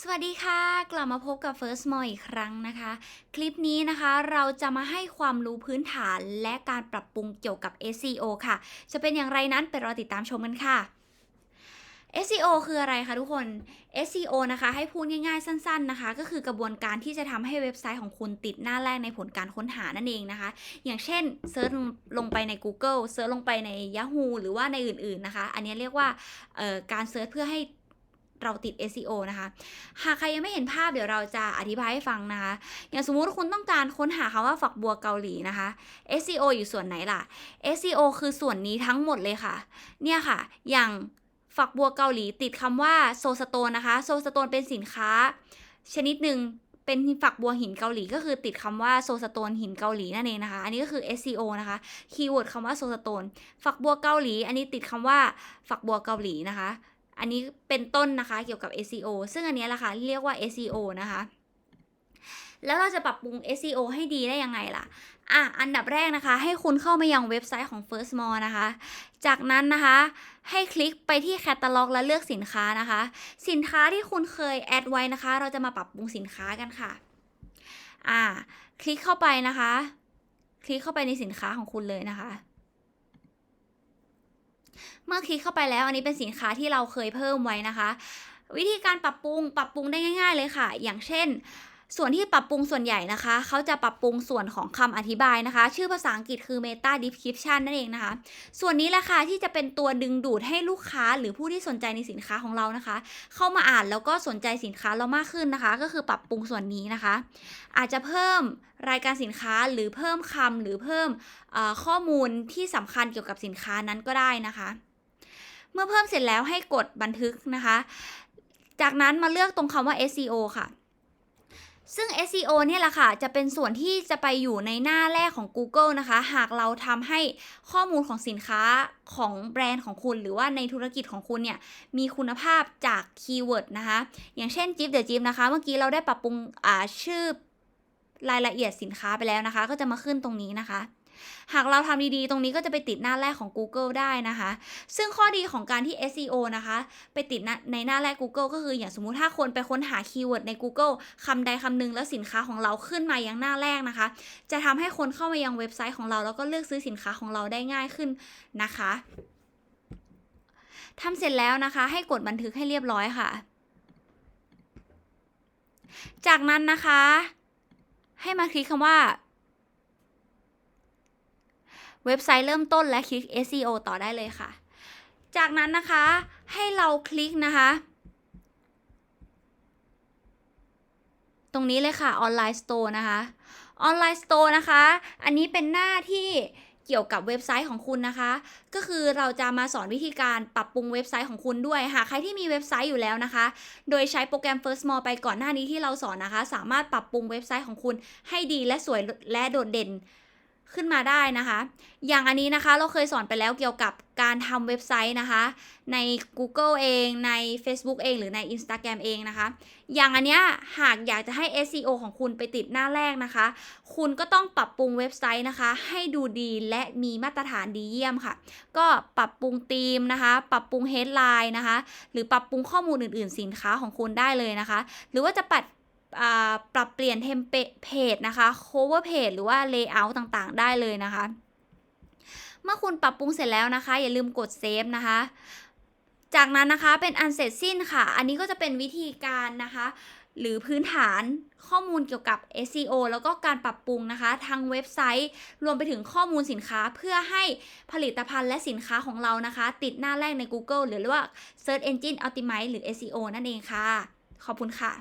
สวัสดีค่ะ กลับมาพบกับ First m o อีกครั้งนะคะ คลิปนี้นะคะเราจะมาให้ความรู้พื้นฐานและการปรับปรุงเกี่ยวกับ SEO ค่ะ จะเป็นอย่างไรนั้นไปรอติดตามชมกันค่ะ SEO คืออะไรคะทุกคน SEO นะคะ ให้พูดง่ายๆสั้น ๆนะคะ ก็คือกระบวนการที่จะทำให้เว็บไซต์ของคุณติดหน้าแรกในผลการค้นหานั่นเองนะคะ อย่างเช่นเซิร์ชลงไปใน Google เซิร์ชลงไปใน Yahoo หรือว่าในอื่นๆนะคะ อันนี้เรียกว่าการเซิร์ชเพื่อให้ เราติด SEO นะคะ หากใครยังไม่เห็นภาพเดี๋ยวเราจะอธิบายให้ฟังนะคะ อย่างสมมุติคุณต้องการค้นหาคำว่าฝักบัวเกาหลีนะคะ SEO อยู่ส่วนไหนล่ะ SEO คือส่วนนี้ทั้งหมดเลยค่ะ เนี่ยค่ะ อย่างฝักบัวเกาหลีติดคำว่าโซสโตนนะคะ โซสโตนเป็นสินค้า ชนิดหนึ่งเป็นฝักบัวหินเกาหลีก็คือติดคำว่าโซสโตนหินเกาหลีนั่นเองนะคะ อันนี้ก็คือ SEO นะคะคีย์เวิร์ดคำว่าโซสโตนฝักบัวเกาหลี อันนี้ติดคำว่าฝักบัวเกาหลีนะคะ อันนี้เป็นต้นนะคะเกี่ยวกับ SEO ซึ่งอันนี้แหละค่ะเรียกว่า SEO นะคะ แล้วเราจะปรับปรุง SEO ให้ดีได้ยังไงล่ะอะอันดับแรกนะคะ ให้คุณเข้ามายังเว็บไซต์ของ First More นะคะ จากนั้นนะคะให้คลิกไปที่แคตตาล็อกและเลือกสินค้านะคะ สินค้าที่คุณเคยแอดไว้นะคะ เราจะมาปรับปรุงสินค้ากันค่ะอ่าคลิกเข้าไปนะคะ คลิกเข้าไปในสินค้าของคุณเลยนะคะ เมื่อคลิกเข้าไปแล้วอันนี้เป็นสินค้าที่เราเคยเพิ่มไว้นะคะ วิธีการปรับปรุงปรับปรุงได้ง่าย ๆ เลยค่ะ อย่างเช่น ส่วนที่ปรับปรุงส่วนใหญ่นะคะ เขาจะปรับปรุงส่วนของคำอธิบายนะคะ ชื่อภาษาอังกฤษคือ Meta Description นั่นเองนะคะ ส่วนนี้แหละค่ะที่จะเป็นตัวดึงดูดให้ลูกค้าหรือผู้ที่สนใจในสินค้าของเรานะคะ เข้ามาอ่านแล้วก็สนใจสินค้าเรามากขึ้นนะคะ ก็คือปรับปรุงส่วนนี้นะคะ อาจจะเพิ่มรายการสินค้าหรือเพิ่มคำหรือเพิ่มข้อมูลที่สำคัญเกี่ยวกับสินค้านั้นก็ได้นะคะ เมื่อเพิ่มเสร็จแล้วให้กดบันทึกนะคะ จากนั้นมาเลือกตรงคำว่า SEO ค่ะ ซึ่ง SEO เนี่ยแหละค่ะ จะเป็นส่วนที่จะไปอยู่ในหน้าแรกของ Google นะคะ หากเราทำให้ข้อมูลของสินค้าของแบรนด์ของคุณ หรือว่าในธุรกิจของคุณเนี่ย มีคุณภาพจากคีย์เวิร์ดนะคะ อย่างเช่นจิ๊บเด๋อจิ๊บนะคะ เมื่อกี้เราได้ปรับปรุงอ่าชื่อรายละเอียดสินค้าไปแล้วนะคะ ก็จะมาขึ้นตรงนี้นะคะ หากเราทำดีๆ ตรงนี้ก็จะไปติดหน้าแรกของ Google ได้นะคะ ซึ่งข้อดีของการที่ SEO นะคะ ไปติดในหน้าแรก Google ก็คืออย่างสมมุติถ้าคนไปค้นหาคีย์เวิร์ดใน Google คำใดคำหนึ่งแล้วสินค้าของเราขึ้นมายังหน้าแรกนะคะ จะทำให้คนเข้ามายังเว็บไซต์ของเรา แล้วก็เลือกซื้อสินค้าของเราได้ง่ายขึ้นนะคะทำเสร็จแล้วนะคะ ให้กดบันทึกให้เรียบร้อยค่ะ จากนั้นนะคะ ให้มาคลิกคำว่า เว็บไซต์เริ่มต้นและคลิก SEO ต่อได้เลยค่ะ จากนั้นนะคะให้เราคลิกนะคะ ตรงนี้เลยค่ะออนไลน์สโตร์นะคะ ออนไลน์สโตร์นะคะ อันนี้เป็นหน้าที่เกี่ยวกับเว็บไซต์ของคุณนะคะ ก็คือเราจะมาสอนวิธีการปรับปรุงเว็บไซต์ของคุณด้วย หากใครที่มีเว็บไซต์อยู่แล้วนะคะ โดยใช้โปรแกรม First More ไปก่อนหน้านี้ที่เราสอนนะคะ สามารถปรับปรุงเว็บไซต์ของคุณให้ดีและสวยและโดดเด่น ขึ้นมาได้นะคะ อย่างอันนี้นะคะเราเคยสอนไปแล้วเกี่ยวกับการทำเว็บไซต์นะคะ ใน Google เองใน Facebook เอง หรือใน Instagram เองนะคะ อย่างอันเนี้ยหากอยากจะให้ SEO ของคุณไปติดหน้าแรกนะคะ คุณก็ต้องปรับปรุงเว็บไซต์นะคะ ให้ดูดีและมีมาตรฐานดีเยี่ยมค่ะ ก็ปรับปรุงธีมนะคะ ปรับปรุง headline นะคะ หรือปรับปรุงข้อมูลอื่น ๆ สินค้าของคุณได้เลยนะคะ หรือว่าจะปัด ปรับเปลี่ยนเทมเพจนะคะ cover page หรือว่า layout ต่างๆ ได้เลยนะคะ เมื่อคุณปรับปรุงเสร็จแล้วนะคะ อย่าลืมกดเซฟนะคะ จากนั้นนะคะเป็นอันเสร็จสิ้นค่ะ อันนี้ก็จะเป็นวิธีการนะคะ หรือพื้นฐานข้อมูลเกี่ยวกับ SEO แล้วก็การปรับปรุงนะคะ ทางเว็บไซต์ รวมไปถึงข้อมูลสินค้าเพื่อให้ผลิตภัณฑ์และสินค้าของเรานะคะ ติดหน้าแรกใน Google หรือว่า Search Engine Optimize หรือ SEO นั่นเองค่ะ ขอบคุณค่ะ